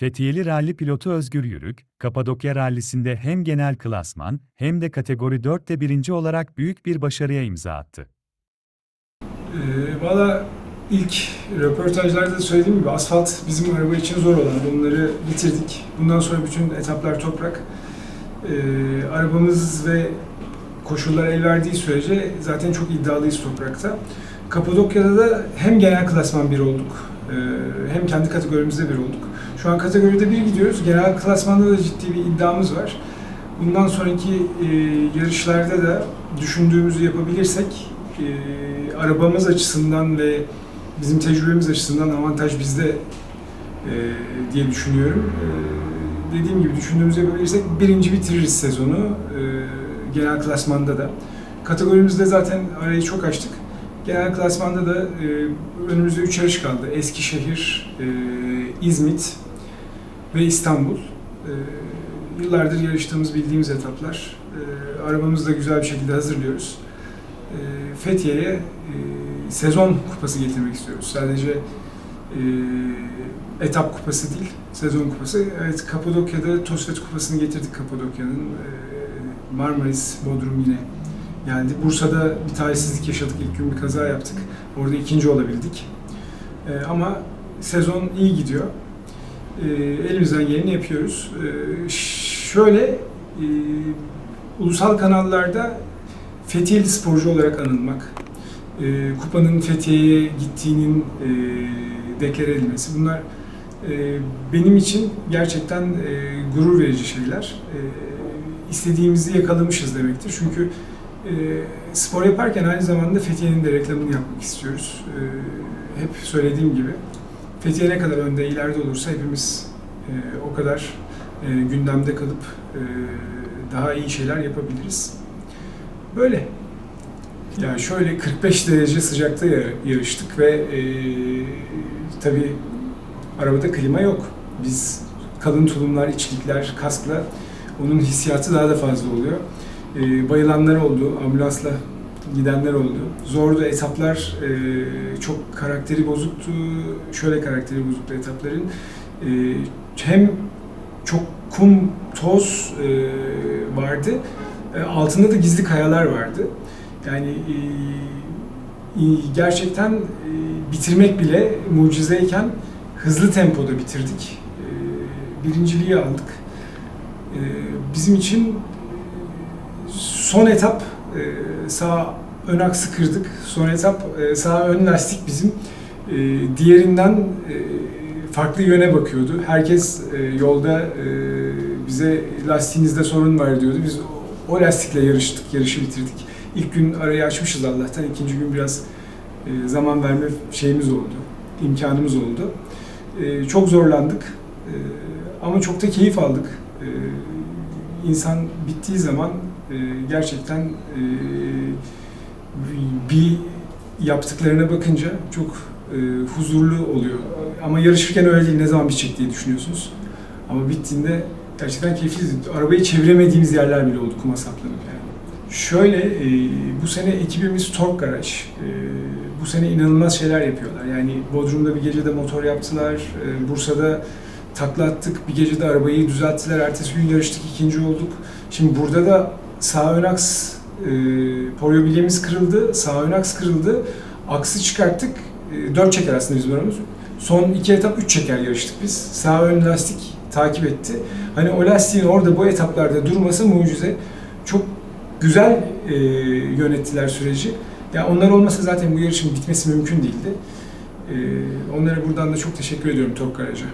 Fethiyeli ralli pilotu Özgür Yürük, Kapadokya rallisinde hem genel klasman hem de kategori 4'te birinci olarak büyük bir başarıya imza attı. Ee, Valla ilk röportajlarda da söylediğim gibi asfalt bizim araba için zor olan. Bunları bitirdik. Bundan sonra bütün etaplar toprak. Ee, arabamız ve koşullar el verdiği sürece zaten çok iddialıyız toprakta. Kapadokya'da da hem genel klasman bir olduk, e, hem kendi kategorimizde bir olduk. Şu an kategoride bir gidiyoruz. Genel klasmanda da ciddi bir iddiamız var. Bundan sonraki e, yarışlarda da düşündüğümüzü yapabilirsek e, arabamız açısından ve bizim tecrübemiz açısından avantaj bizde diye düşünüyorum. Dediğim gibi düşündüğümüzü yapabilirsek birinci bitiririz sezonu genel klasmanda da. Kategorimizde zaten arayı çok açtık. Genel klasmanda da e, önümüzde 3 yarış kaldı. Eskişehir, e, İzmit ve İstanbul. E, yıllardır yarıştığımız, bildiğimiz etaplar. E, arabamızı da güzel bir şekilde hazırlıyoruz. E, Fethiye'ye e, sezon kupası getirmek istiyoruz. Sadece e, etap kupası değil, sezon kupası. Evet, Kapadokya'da Tosfet kupasını getirdik Kapadokya'nın. E, Marmaris, Bodrum yine geldi. Bursa'da bir talihsizlik yaşadık. İlk gün bir kaza yaptık. Orada ikinci olabildik. E, ama sezon iyi gidiyor. E, elimizden geleni yapıyoruz. E, şöyle, e, ulusal kanallarda Fethiyeli sporcu olarak anılmak, e, kupanın Fethiye'ye gittiğinin e, deklare edilmesi bunlar e, benim için gerçekten e, gurur verici şeyler. E, istediğimizi yakalamışız demektir. Çünkü e, spor yaparken aynı zamanda Fethiye'nin de reklamını yapmak istiyoruz. E, hep söylediğim gibi Fethiye ne kadar önde ileride olursa hepimiz e, o kadar e, gündemde kalıp e, daha iyi şeyler yapabiliriz. Böyle. Yani şöyle 45 derece sıcakta ya- yarıştık ve e, tabii arabada klima yok. Biz kalın tulumlar, içlikler, kaskla onun hissiyatı daha da fazla oluyor. E, bayılanlar oldu, ambulansla gidenler oldu. Zordu etaplar, e, çok karakteri bozuktu. Şöyle karakteri bozuktu etapların. E, hem çok kum, toz e, vardı. E, altında da gizli kayalar vardı. Yani e, gerçekten e, bitirmek bile mucizeyken hızlı tempoda bitirdik. E, birinciliği aldık. E, bizim için son etap e, sağ ön aksı kırdık. Son etap e, sağ ön lastik bizim e, diğerinden e, farklı yöne bakıyordu. Herkes e, yolda e, bize lastiğinizde sorun var diyordu. Biz o lastikle yarıştık, yarışı bitirdik. İlk gün arayı açmışız Allah'tan. İkinci gün biraz e, zaman verme şeyimiz oldu, imkanımız oldu. E, çok zorlandık E, ama çok da keyif aldık. E, insan bittiği zaman gerçekten e, bir yaptıklarına bakınca çok e, huzurlu oluyor. Ama yarışırken öyle değil. Ne zaman bitecek diye düşünüyorsunuz. Ama bittiğinde gerçekten keyifliydi. Arabayı çeviremediğimiz yerler bile oldu kuma saplanıp yani. Şöyle, e, bu sene ekibimiz Tork Garaj. E, bu sene inanılmaz şeyler yapıyorlar. Yani Bodrum'da bir gecede motor yaptılar, e, Bursa'da takla attık, bir gecede arabayı düzelttiler, ertesi gün yarıştık, ikinci olduk. Şimdi burada da sağ ön aks, e, polio kırıldı, sağ ön aks kırıldı. Aksı çıkarttık, e, dört çeker aslında bizim aramız. Son iki etap üç çeker yarıştık biz. Sağ ön lastik takip etti. Hani o lastiğin orada bu etaplarda durması mucize. Çok güzel e, yönettiler süreci. Ya onlar olmasa zaten bu yarışın bitmesi mümkün değildi. E, onlara buradan da çok teşekkür ediyorum Tok Garaj'a.